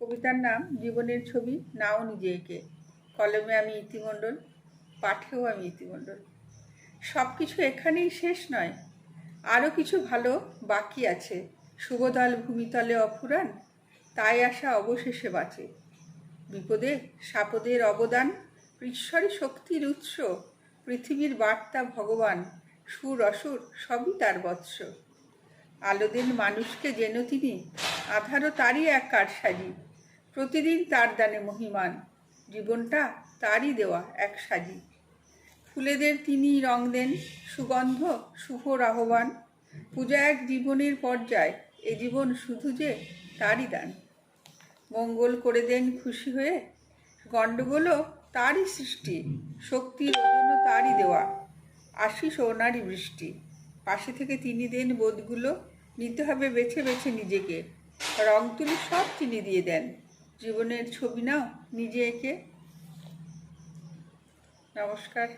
কবিতার নাম জীবনের ছবি, নাও নিজে এঁকে কলমে আমি ইতিমণ্ডল, পাঠেও আমি ইতিমণ্ডল। সব কিছু এখানেই শেষ নয়। আরও কিছু ভালো বাকি আছে। শুভদল ভূমিতলে অফুরান, তাই আসা অবশেষে বাঁচে। বিপদে, সাপদের অবদান ঈশ্বরী শক্তির উৎস, পৃথিবীর বার্তা ভগবান, সুর, অসুর, সবই তার বৎস। আলো দেন মানুষকে যেন তিনি, আধারও তারই এক কারসাজি। প্রতিদিন তার দানে মহিমান, জীবনটা তারই দেওয়া এক সাজি। ফুলেদের তিনি রং দেন, সুগন্ধ শুভর আহ্বান। পূজা এক জীবনের পর্যায়, এ জীবন শুধু যে তারই দান। মঙ্গল করে দেন খুশি হয়ে, গণ্ডগোলও তারই সৃষ্টি, শক্তির ওজনও তারই দেওয়া। আশিস ওনারই বৃষ্টি, পাশে থেকে তিনি দেন বোধগুলো, নিতে হবে বেছে বেছে নিজেকে। রং তুলি সব তিনি দিয়ে দেন। জীবনের ছবি নাও নিজে এঁকে। নমস্কার।